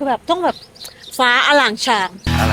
คือแบบต้องแบบฟ้าอล่างฉาง อะไร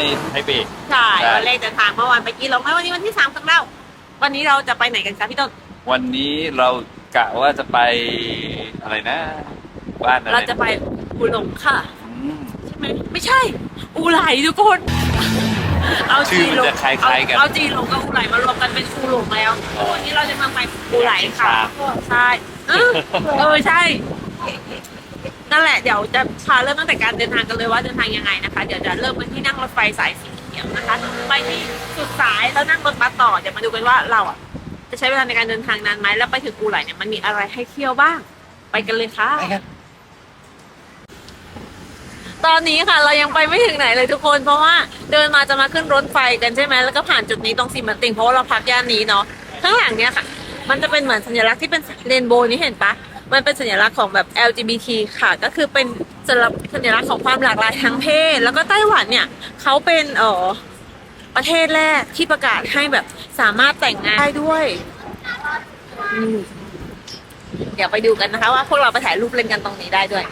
ในไทเปใช่ใช่ วันแรกเดินทางเมื่อวานไปกินลงไหมวันนี้วันที่สามของเราวันนี้เราจะไปไหนกันคะพี่ต้นวันนี้เรากะว่าจะไปอะไรนะ บ้านอะไรเราจะไปอูหลงค่ะอืม ใช่ไหมไม่ใช่ อูไหลทุกคนเอาชื่จีอมันหลงจะคล้ายๆกันเอาจีหลงกับอูไหลมารวมกันเป็นอูหลงแล้ววันนี้เราจะมาไปอูไหลค่ะใช่เออเออใช่ นั่นแหละเดี๋ยวจะพาเริ่มตั้งแต่การเดินทางกันเลยว่าเดินทางยังไงนะคะ เดี๋ยวจะเริ่มกันที่นั่งรถไฟสายสีเขียวนะคะไปที่สุดสายแล้วนั่งรถบัสต่อเดี๋ยวมาดูกันว่าเราอะจะใช้เวลาในการเดินทางนานไหมแล้วไปถึงอูไหลเนี่ยมันมีอะไรให้เที่ยวบ้าง ไปกันเลยค่ะ ไปกันตอนนี้ค่ะเรายังไปไม่ถึงไหนเลยทุกคน เพราะว่าเดินมาจะมาขึ้นรถไฟกันใช่ไหมแล้วก็ผ่านจุดนี้ตรงซีมันติงเพราะว่าเราพักย่านนี้เนาะข้างหลังเนี้ยค่ะ มันจะเป็นเหมือนสัญลักษณ์ที่เป็นเรนโบว์นี้เห็นปะ มันเป็นสัญลักษณ์ของแบบ LGBT ค่ะ ก็คือเป็นสัญลักษณ์ของความหลากหลายทางเพศ แล้วก็ไต้หวันเนี่ยเขาเป็นเออประเทศแรกที่ประกาศให้แบบสามารถแต่งงานได้ด้วยเดี๋ยวไปดูกันนะคะว่าพวกเราไปถ่ายรูปเล่นกันตรงนี้ได้ด้วย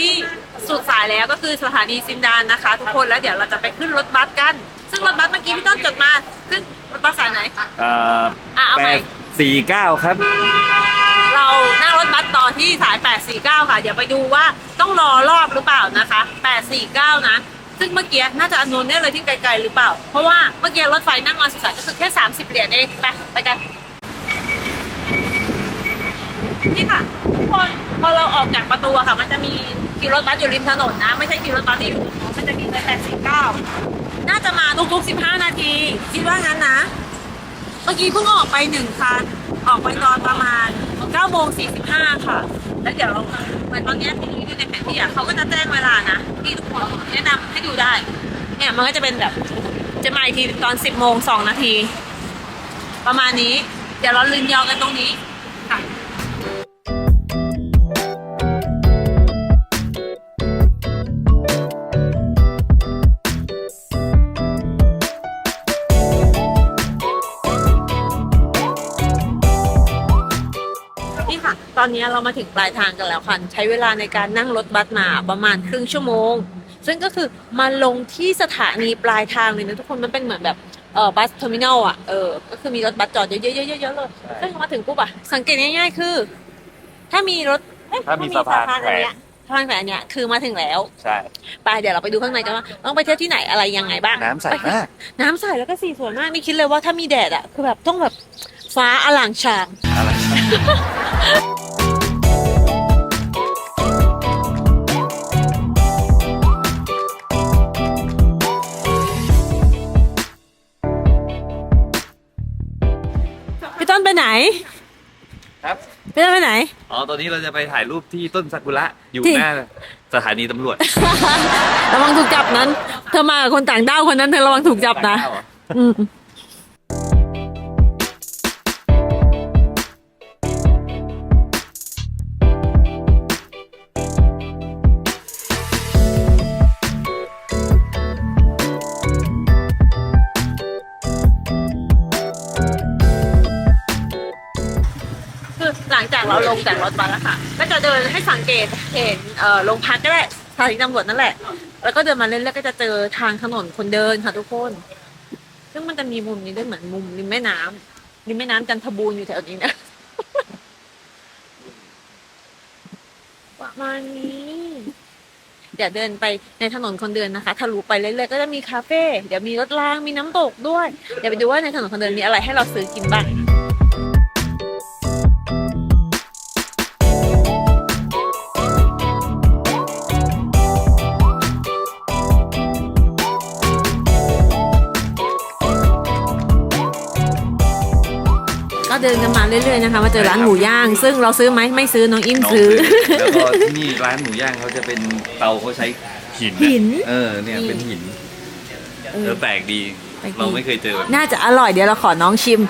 ที่สุดสายแล้วก็คือสถานีซินดานนะคะ ทุกคนแล้วเดี๋ยวเราจะไปขึ้นรถบัสกัน ซึ่งรถบัสเมื่อกี้พี่ต้นจดมาขึ้นรถบัสสายไหน เอ่ออะเอาแปใหม่ดสี่เก้าครับ เรานั่งรถบัสต่อที่สาย 849 ค่ะ เดี๋ยวไปดูว่าต้องรอรอบหรือเปล่านะคะ 849 นะ ซึ่งเมื่อกี้น่าจะอนนนเนี่ยเลยที่ไกลๆหรือเปล่า เพราะว่าเมื่อกี้รถไฟนั่งมาสุดสายก็คือแค่ 30 เหรียญเอง ไป ไปกันนี่ค่ะทุกคนพ อเราออกจากประตูอะค่ะ มันจะมีคิวรถบัสอยู่ริมถนนนะ ไม่ใช่คิวรถบัสที่อยู่มันจะมีเลย849น่าจะมาทุกๆ15นาที คิดว่างั้นนะ เมื่อกี้เพิ่งออกไปหนึ่งคัน ออกไปตอนประมาณ9โมง45ค่ะ แล้วเดี๋ยวเหมือนตอนนี้ที่ดูในแผนที่อะเขาก็จะแจ้งเวลานะที่ทุกคนแนะนำให้ดูได้ เนี่ยมันก็จะเป็นแบบจะมาอีกทีตอน10โมง2นาที ประมาณนี้ เดี๋ยวเราลืนยอกันตรงนี้ อนนี้เรามาถึงปลายทางกันแล้วค่ะ ใช้เวลาในการนั่งรถบัสมาประมาณครึ่งชั่วโมง ซึ่งก็คือมาลงที่สถานีปลายทางเลยนะทุกคนมันเป็นเหมือนแบบเออบัสเทอร์มินอลอะเออก็คือมีรถบัสจอดเยอะๆๆๆๆเลยซึ่งมาถึงปุ๊บอะสังเกตง่ายๆคือ ถ้ามีรถเอ๊ะถ้ามีสะพานอันเนี้ยสะพานแขวนอันเนี้ยคือมาถึงแล้วใช่ไปเดี๋ยวเราไปดูข้างในกันว่าต้องไปเที่ยวที่ไหนอะไรยังไงบ้าง น้ำใสมากน้ำใสแล้วก็สีสวยมากนี่คิดเลยว่าถ้ามีแดดอะคือแบบต้องแบบฟ้าอล่างฉางอะไรพี่ต้ ไปไหนครับพี่ต้นไปไหน อ๋อตอนนี้เราจะไปถ่ายรูปที่ต้นซากุระอยู่ที่ หน้าสถานีตำรวจระวังถูกจับนั้น เธอมากับคนต่างด้าวคนนั้นเธอระวังถูกจับนะ ต่างดาวเหรออืม จากราลงรถบัสแล้วค่ะ ก็จะเดินให้สังเกตเห็นเอ่อโรงพักก็ได้สถานีตำรวจนั่นแหละ แล้วก็เดินมาเรื่อยๆก็จะเจอทางถนนคนเดินค่ะทุกคน ซึ่งมันจะมีมุมนี้ด้วยเหมือนมุมริมแม่น้ำริมแม่น้ำจันทบูรณ์อยู่แถวนี้นะ ประมาณนี้ เดี๋ยวเดินไปในถนนคนเดินนะคะทะลุไปเรื่อยๆก็จะมีคาเฟ่เดี๋ยวมีรถรางมีน้ำตกด้วย เดี๋ยวไปดูว่าในถนนคนเดินมีอะไรให้เราซื้อกินบ้าง เดินกันมาเรื่อยๆนะคะมาเจอร้านหมูย่าง ซึ่งเราซื้อไหมไม่ซื้อน้องอิ่มน้องซื้อ แล้วก็ที่นี่ร้านหมูย่างเขาจะเป็นเตาเขาใช้หินอะหิน เออเนี่ยเป็นหินเออเออแปลกดีแปลกดี เราไม่เคยเจอแบบน่าจะอร่อยเดี๋ยวเราขอน้องชิม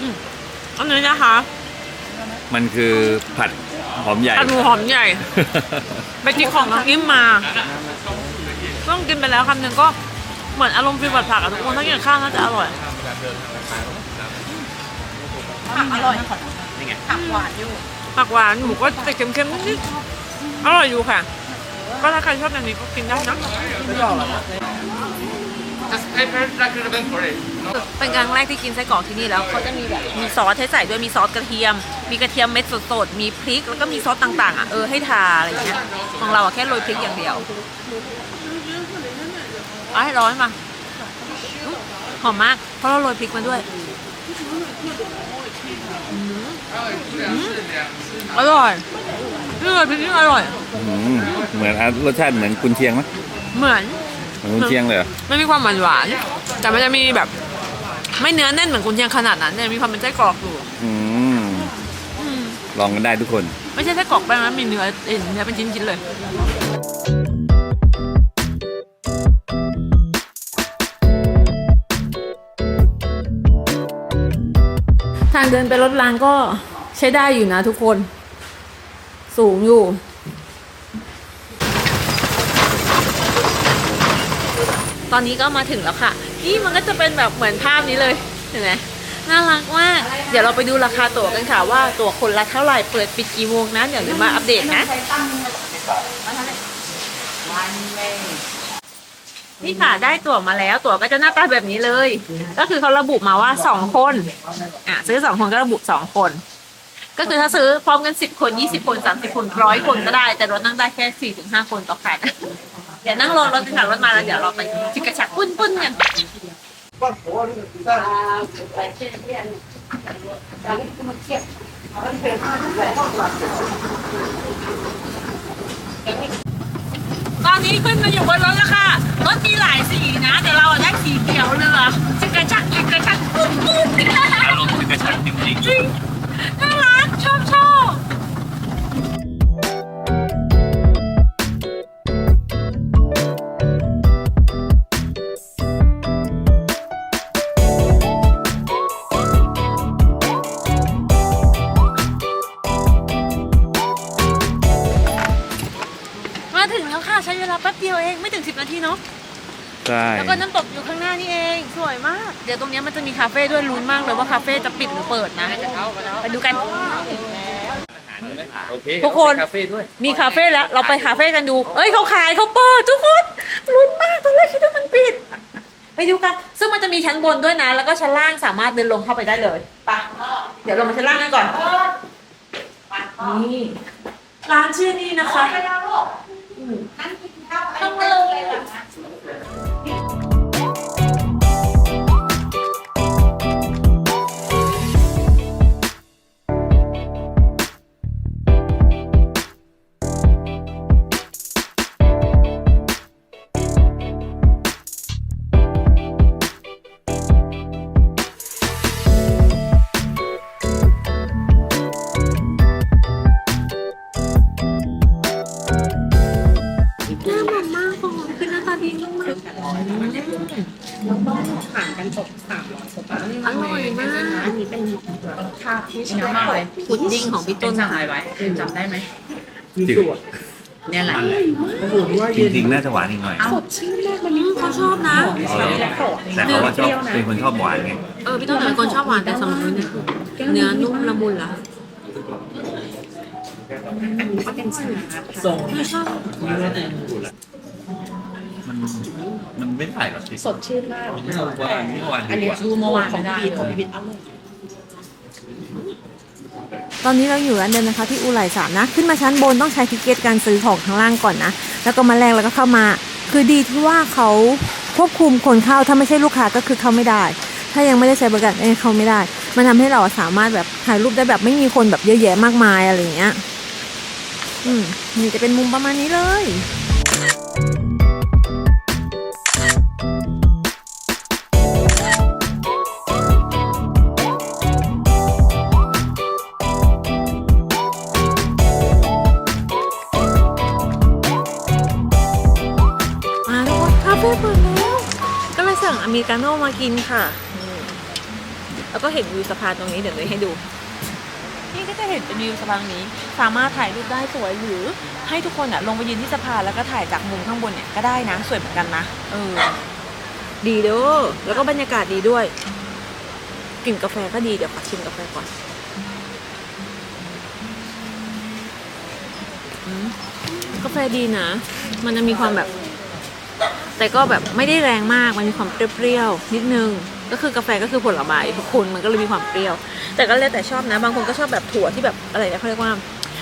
อืมอันนี้นะคะ มันคือผัด หอมใหญ่ อันหมูหอมใหญ่ ไปกินของน้องอิ่มมา ต้องกินไปแล้วคำหนึ่งก็เหมือนอารมณ์ฟิลผัดผักอะทุกคนถ้ากินข้าวน่าจะอร่อยผักอร่อยผักหวานอยู่ผักหวานหมูก็จะเค็มๆนิดๆอร่อยอยู่ค่ะ ก็ถ้าใครชอบแบบนี้ก็กินได้นะ เป็นครั้งแรกที่กินไส้กรอกที่นี่แล้วเขาจะมีแบบมีซอสให้ใส่ด้วยมีซอสกระเทียม มีกระเทียมเม็ดสดๆมีพริกแล้วก็มีซอสต่างๆอะเออให้ทาอะไรอย่างเงี้ยของเราอะแค่โรยพริกอย่างเดียวเอาให้ร้อนมาอุ๊ยหอมมาก เพราะเราโรยพริกมาด้วยอืมอืมอร่อยนี่โรยพริกนี่อร่อยอืมเหมือนอะรสชาติเหมือนกุนเชียงไหมเหมือน เหมือนกุนเชียงเลยเหรอไม่มีความหวานหวานๆแต่มันจะมีแบบ ไม่เนื้อแน่นเหมือนกุนเชียงขนาดนั้นเนี่ยมีความเป็นไส้กรอกอยู่อืมอืมลองกันได้ทุกคน ไม่ใช่ไส้กรอกแป้งนะมีเนื้อเอ็นเนื้อเป็นชิ้นๆเลยทางเดินไปรถรางก็ใช้ได้อยู่นะทุกคน สูงอยู่ ตอนนี้ก็มาถึงแล้วค่ะ นี่มันก็จะเป็นแบบเหมือนภาพนี้เลยเห็นไหมน่ารักมาก เดี๋ยวเราไปดูราคาตั๋วกันค่ะว่าตั๋วคนละเท่าไหร่เปิดปิดกี่โมงนะเดี๋ยวจะมาอัปเดตนะนี่ค่ะได้ตั๋วมาแล้วตั๋วก็จะหน้าตาแบบนี้เลย ก็คือเขาระบุมาว่าสองคนอะซื้อสองคนก็ระบุสองคน ก็คือถ้าซื้อพร้อมกันสิบคนยี่สิบคนสามสิบคนร้อยคนก็ได้ แต่รถนั่งได้แค่สี่ถึงห้าคนต่อคัน เดี๋ยวนั่งรอรถถึงรถมาแล้วเดี๋ยวเราไปจิกกระชักปุ้นปุ้นๆกันตอนนี้ขึ้นมาอยู่บนรถแล้วค่ะ รถมีหลายสีนะ เดี๋ยวเราอะได้สีเขียวเรือจิกกระชักจิกกระชักปุ้นปุ้นอารมณ์คือกระชับจริงจริง เลยว่าคาเฟ่จะปิดหรือเปิดนะ ไปดูกัน โอเคทุกคนคาเฟ่ด้วยมีคาเฟ่แล้ว เราไปคาเฟ่กันดู เอ้ยเขาขายเขาเปิดทุกคนลุ้นมากตอนแรกคิดว่ามันปิด ไปดูกัน ซึ่งมันจะมีชั้นบนด้วยนะ แล้วก็ชั้นล่างสามารถเดินลงเข้าไปได้เลยไปเดี๋ยวลงมาชั้นล่างกันก่อน นี่ ร้านชื่อนี้นะคะอืมข้างเลยห ค่ะไม่ใช่พุดดิ้งของพี่ต้นสั่งอะไรไว้จำได้ไหมจิ๋วเนี่ยแหละจริงๆน่าจะหวานอีกหน่อยสดชื่นมากมันอืมเขาชอบนะแต่เขาว่าชอบเป็นคนชอบหวานไงเออพี่ต้นเป็นคนชอบหวานแต่สำหรับนุ้ยเนี่ยคือเนื้อนุ่มละมุนละก็เป็นชาไม่ชอบมันมันไม่ได้หรอกสิสดชื่นมากเมื่อวานเมื่อวานอันดีนี้กว่า ดูเมื่อวานของไม่ได้พี่ของพี่บิ๊กอร่อย ตอนนี้เราอยู่ร้านเดิมนะคะที่อูไหลสามนะ ขึ้นมาชั้นบนต้องใช้ทิเกตการซื้อของข้างล่างก่อนนะ แล้วก็มาแลกแล้วก็เข้ามา คือดีที่ว่าเขาควบคุมคนเข้าถ้าไม่ใช่ลูกค้าก็คือเข้าไม่ได้ ถ้ายังไม่ได้ใช้บริการเอ้ยเข้าไม่ได้ มันทำให้เราสามารถแบบถ่ายรูปได้แบบไม่มีคนแบบเยอะแยะมากมายอะไรอย่างเงี้ย อืมนี่จะเป็นมุมประมาณนี้เลย เลยสั่งอเมริกาโน่มากินค่ะอืมแล้วก็เห็นวิวสะพานตรงนี้เดี๋ยวเลยให้ดู นี่ก็จะเห็นเป็นวิวสะพานนี้ สามารถถ่ายรูปได้สวยหรือให้ทุกคนอะลงไปยืนที่สะพานแล้วก็ถ่ายจากมุมข้างบนเนี่ยก็ได้นะ สวยเหมือนกันนะเออดีเด้อแล้วก็บรรยากาศดีด้วยกลิ่นกาแฟก็ดีเดี๋ยวขอชิมกาแฟก่อนอืมกาแฟดีนะ มันจะมีความแบบ แต่ก็แบบไม่ได้แรงมากมันมีความเปรี้ยวๆนิดนึง ก็คือกาแฟก็คือผลไม้ทุกคนมันก็เลยมีความเปรี้ยว แต่ก็แล้วแต่ชอบนะ บางคนก็ชอบแบบถั่วที่แบบอะไรนะเขาเรียกว่า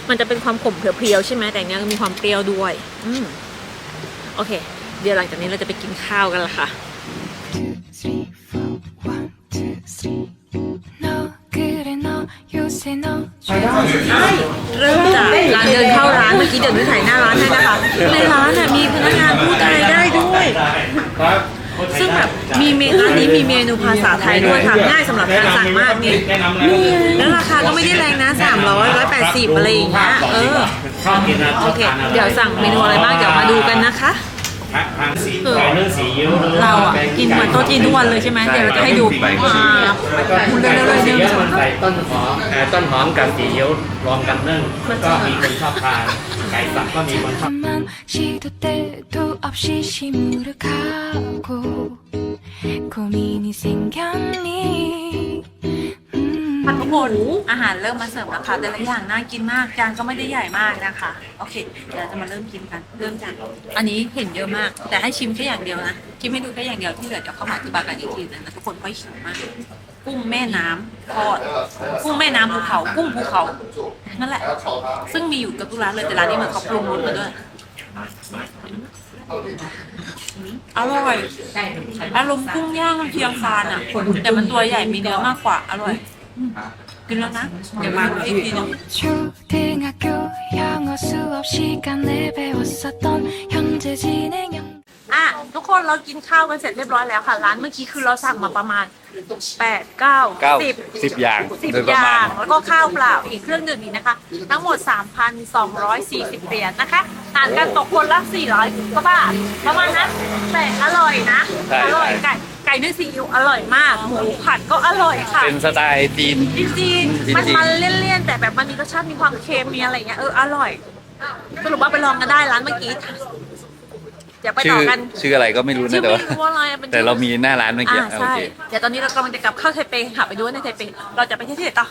มันจะเป็นความขมเพียวๆใช่ไหมแต่เนี้ยมีความเปรี้ยวด้วย อืมโอเค เดี๋ยวหลังจากนี้เราจะไปกินข้าวกันละค่ะ,เริ่มจากการเดินเข้าร้านเมื่อกี้เดินไปถ่ายหน้าร้านให้นะคะ ในร้านน่ยมีพนักงานพูดอะไรได้ ด้วยซึ่งแบบมีเมนูร้านนี้มีเมนูภาษาไทยด้วยค่ะง่ายสำหรับการสั่งมากนี่แล้วราคาก็ไม่ได้แรงนะ300 180อะไรอย่างเงี้ยเออ ชอบกินนะโอเคเดี๋ยวสั่งเมนูอะไรบ้าง เดี๋ยวมาดูกันนะคะ ทางสีไก่เรื่องสียิ้ว เราอ่ะกินเหมือนโต๊ะจีนทุกวันเลยใช่ไหมเดี๋ยวเราจะให้ดูอ่า คุณเร็วๆเร็วๆมันใส่ต้นหอมเอ่อต้นหอมกับสียิ้วรวมกันนึ่งก็มีคนชอบทานไก่สับก็มีคนชอบ 만 시도 때도 없이 시무룩하고 고민이 생겼니 음. ทุกคนอาหารเริ่มมาเสิร์ฟแล้วค่ะแต่ละอย่างน่ากินมากจานก็ไม่ได้ใหญ่มากนะคะ โอเค เดี๋ยวเราจะมาเริ่มกินกันเริ่มจากอันนี้เห็นเยอะมาก แต่ให้ชิมแค่อย่างเดียวนะชิมให้ดูแค่อย่างเดียวที่เหลือเดี๋ยวเข้ามาอธิบายกันอีกทีนึงนะทุกคนเพราะหิวมากกุ้งแม่น้ำทอดกุ้งแม่น้ำภูเขา กุ้งภูเขานั่นแหละ ซึ่งมีอยู่กับทุกร้านเลยแต่ร้านนี้เหมือนเขาปรุงรสมาด้วยอร่อยอารมณ์กุ้งย่างเพียงฟานอะแต่มันตัวใหญ่มีเนื้อมากกว่าอร่อย อืมกินแล้วนะเดี๋ยวมาอีกทีหนึง 초등학교 영어 수업 시간에 배웠었던 현재 진행 형 อ่ะทุกคนเรากินข้าวกันเสร็จเรียบร้อยแล้วค่ะ ร้านเมื่อกี้คือเราสั่งมาประมาณ 8 9 เก้า 10 สิบอย่าง สิบ โดยป อ ระมา ย่า ณ ง แล้วก็ข้าวเปล่าอีกเครื่องดื่มอีกนะคะ ทั้งหมด 3,240 เหรียญนะคะหารกันตกคนละ 400กว่าบาทประมาณนั้นแต่อร่อยนะ ใช่ อร่อย ใช่ ไก่ไ ก่นึ่งซีอิ๊วอร่อยมาก หมูผัดก็อร่อยค่ะเป็นสไตล์จีน จริงจริๆงๆมันมันเลี่ยนๆแต่แบบมันมีรสชาติมีความเค็มมีอะไรอย่างเงี้ยเอออร่อยสรุปว่าไปลองกันได้ร้านเมื่อกี้เดี๋ยวไปชื่ต่ออกันชื่ออะไรก็ไม่รู้ชื่นะอแต่ไม่ว่ารู้ว่าอะไรอะเป็นแต่เรามีหน้าร้านเมื่อกี้อ่าโอใช่เคเดี๋ยวตอนนี้เรากำลังจะกลับเข้าไทเปค่ะไปดูว่าในไทเปเราจะไปที่ที่ไหนต่อ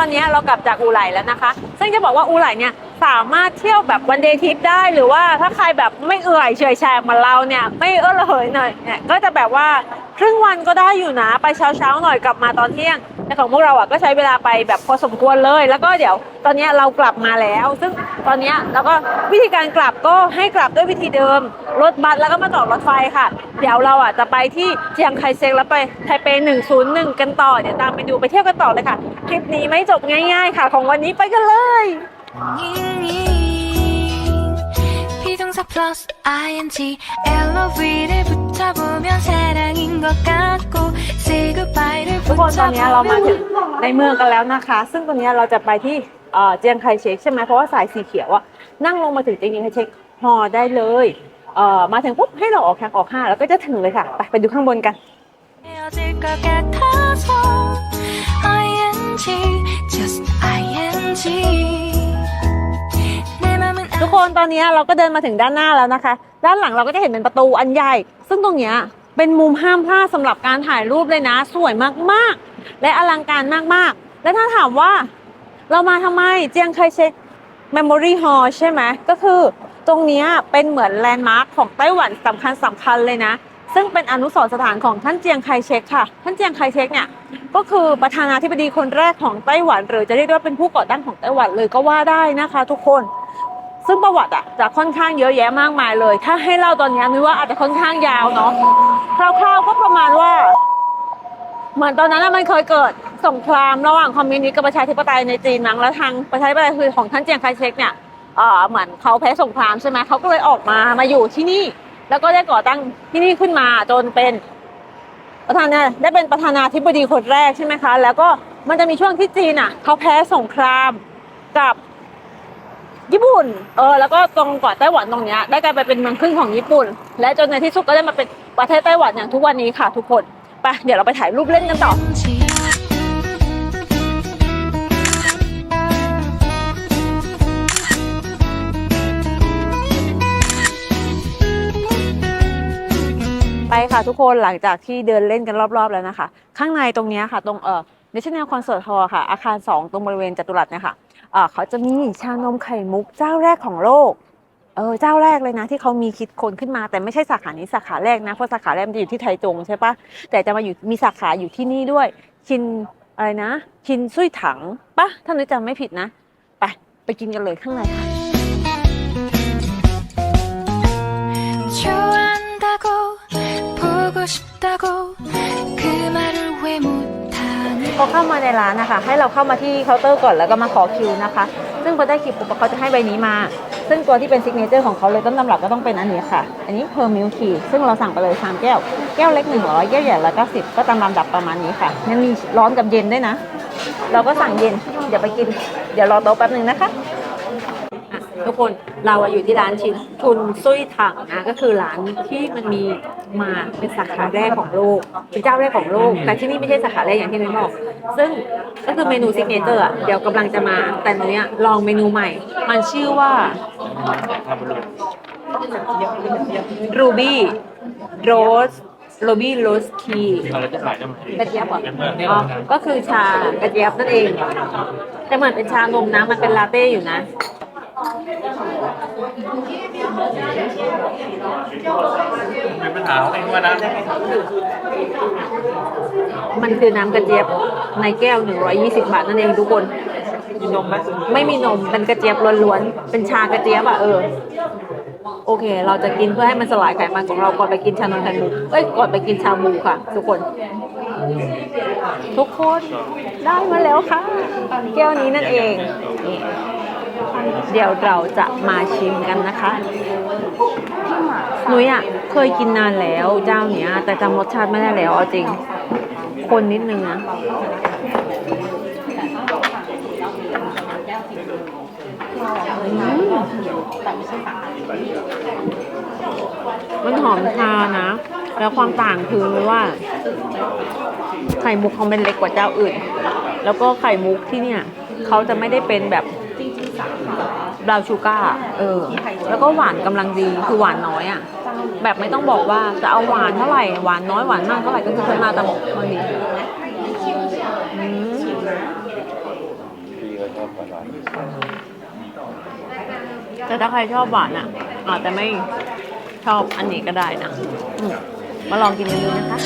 อนนี้เรากลับจากอูไหลแล้วนะคะ ซึ่งจะบอกว่าอูไหลเนี่ยสามารถเที่ยวแบบวันเดย์ทริปได้หรือว่าถ้าใครแบบไม่เอื่อยเฉยแฉกเหมือนเราเนี่ยไม่เออระเหยหน่อยเนี่ยก็จะแบบว่า ครึ่งวันก็ได้อยู่นะ ไปเช้าเช้าๆหน่อยกลับมาตอนเที่ยง แต่ของพวกเราอะก็ใช้เวลาไปแบบพอสมควรเลย แล้วก็เดี๋ยวตอนนี้เรากลับมาแล้ว ซึ่งตอนนี้เราก็วิธีการกลับก็ให้กลับด้วยวิธีเดิม รถบัสแล้วก็มาต่อรถไฟค่ะ เดี๋ยวเราอะจะไปที่เชียงไคเซกแล้วไปไทเป 101 กันต่อ เดี๋ยวตามไปดูไปเที่ยวกันต่อเลยค่ะ คลิปนี้ไม่จบง่าย ๆ ค่ะ ของวันนี้ไปกันเลย 잉잉 비동사 plus ing LOV를 붙여보면 사랑인 것 같고 say goodbye를 ทุกคนตอนนี้เรามาถึงในเมืองกันแล้วนะคะ ซึ่งตอนนี้เราจะไปที่เอ่อเจียงไคเชกใช่ไหมเพราะว่าสายสีเขียวอะนั่งลงมาถึงเจียงไคเชกฮอได้เลยเอ่อมาถึงปุ๊บให้เราออกทางออกห้าแล้วก็จะถึงเลยค่ะ ไปไปดูข้างบนกัน 헤어질 것 같아서 ing just ing 내 맘은 ทุกคนตอนนี้เราก็เดินมาถึงด้านหน้าแล้วนะคะ ด้านหลังเราก็จะเห็นเป็นประตูอันใหญ่ ซึ่งตรงเนี้ยเป็นมุมห้ามพลาดสำหรับการถ่ายรูปเลยนะ สวยมากๆ และอลังการมากๆ และถ้าถามว่าเรามาทำไมเจียงไคเชก Memory Hall ใช่ไหมก็คือตรงนี้เป็นเหมือนแลนด์มาร์คของไต้หวันสำคัญสำคัญเลยนะ ซึ่งเป็นอนุสรณ์สถานของท่านเจียงไคเชกค่ะ ท่านเจียงไคเชกเนี่ยก็คือประธานาธิบดีคนแรกของไต้หวัน หรือจะเรียกได้ว่าเป็นผู้ก่อตั้งของไต้หวันเลยก็ว่าได้นะคะ ทุกคน ซึ่งประวัติอะจะค่อนข้างเยอะแยะมากมายเลย ถ้าให้เล่าตอนนี้มิวว่าอาจจะค่อนข้างยาวเนาะคร่าวๆก็ประมาณว่า เหมือนตอนนั้นอะมันเคยเกิดสงครามระหว่างคอมมิวนิสต์กับประชาธิปไตยในจีนมั้งแล้วทางประชาธิปไตยคือของท่านเจียงไคเชกเนี่ยเอ่อเหมือนเขาแพ้สงครามใช่ไหมเขาก็เลยออกมามาอยู่ที่นี่ แล้วก็ได้ก่อตั้งที่นี่ขึ้นมาจนเป็นประธานาได้เป็นประธานาธิบดีคนแรกใช่ไหมคะ แล้วก็มันจะมีช่วงที่จีนอะเขาแพ้สงครามกับ ญี่ปุ่น เออ แล้วก็ตรงเกาะไต้หวันตรงเนี้ยได้กลายไปเป็นเมืองขึ้นของญี่ปุ่น และจนในที่สุดก็ได้มาเป็นประเทศไต้หวันอย่างทุกวันนี้ค่ะทุกคน ไป เดี๋ยวเราไปถ่ายรูปเล่นกันต่อไปค่ะทุกคนหลังจากที่เดินเล่นกันรอบๆแล้วนะคะ ข้างในตรงเนี้ยค่ะ ตรงเอ่อ National Concert Hall ค่ะ อาคาร 2 ตรงบริเวณจัตุรัสเนี่ยค่ะ เอ่อเขาจะมีชานมไข่มุกเจ้าแรกของโลก เออเจ้าแรกเลยนะ ที่เขามีคิดคนขึ้นมาแต่ไม่ใช่สาขานี้สาขาแรกนะ เพราะสาขาแรกมันจะอยู่ที่ไทจงใช่ปะแต่จะมาอยู่มีสาขาอยู่ที่นี่ด้วย ชินอะไรนะ ชินซุยถังปะถ้านึกจำไม่ผิดนะ ไปไปกินกันเลยข้างในค่ะ 좋아한다고 보고 싶다고 그 말을 왜 못하니 พอเข้ามาในร้านนะคะ ให้เราเข้ามาที่เคาน์เตอร์ก่อนแล้วก็มาขอคิวนะคะ ซึ่งพอได้คิวปุ๊บเขาจะให้ใบนี้มา ซึ่งตัวที่เป็นซิกเนเจอร์ของเขาเลยต้นตำรับก็ต้องเป็นอันนี้ค่ะ อันนี้เพอร์มิลคีซึ่งเราสั่งไปเลยสามแก้ว แก้วเล็ก100แก้วใหญ่ละ90ก็ตามลำดับประมาณนี้ค่ะยังมีร้อนกับเย็นด้วยนะ เราก็สั่งเย็นเดี๋ยวไปกิน เดี๋ยวรอโต๊ะแป๊บหนึ่งนะคะ ทุกคนเราอะอยู่ที่ร้านชินชุนซุยถังนะก็คือร้านที่มันมีมาเป็นสาขาแรกของโลกเป็นเจ้าแรกของโลก แต่ที่นี่ไม่ใช่สาขาแรกอย่างที่น้บอก ซึ่งก็คือเมนูซิกเนเจอร์อะเดี๋ยวกำลังจะมา แต่เนี้ยลองเมนูใหม่ มันชื่อว่ารูบี้โรสโรบี้โรสคีเราจะขายน้ำกระเจี๊ยบเหรอก็คือชากระเจี๊ยบนั่นเอง แต่เหมือนเป็นชานมนะ มันเป็นลาเต้อยู่นะ มีปัญหาเองว่านะมันคือน้ำกระเจี๊ยบในแก้ว 120 บาทนั่นเองทุกคน มีนมไหมไม่มีนมเป็นกระเจี๊ยบล้วนๆ เป็นชากระเจี๊ยบอะเออ โอเค เราจะกินเพื่อให้มันสลายไขมันของเราก่อนไปกินชานมไข่มุกเอ้ยก่อนไปกินชาบูค่ะ ทุกคน ทุกคนได้มาแล้วค่ะ แก้วนี้นั่นเองนี่ เดี๋ยวเราจะมาชิมกันนะคะหนุยอะเคยกินนานแล้วเจ้าเนี้ย แต่จำรสชาติไม่ได้แล้วจริง คนนิดนึงนะมันหอมชานะ แล้วความต่างคือว่า ไข่มุกเขาเป็นเล็กกว่าเจ้าอื่น แล้วก็ไข่มุกที่เนี่ย เขาจะไม่ได้เป็นแบบ บราวชูก้าเออ แล้วก็หวานกำลังดีคือหวานน้อยอะ แบบไม่ต้องบอกว่าจะเอาหวานเท่าไหร่หวานน้อยหวานมากเท่าไหร่ก็คือขึ้นมาตามบางทีแต่ถ้าใครชอบหวานอะอาจจะไม่ชอบอันนี้ก็ได้นะมาลองกินดูนะคะ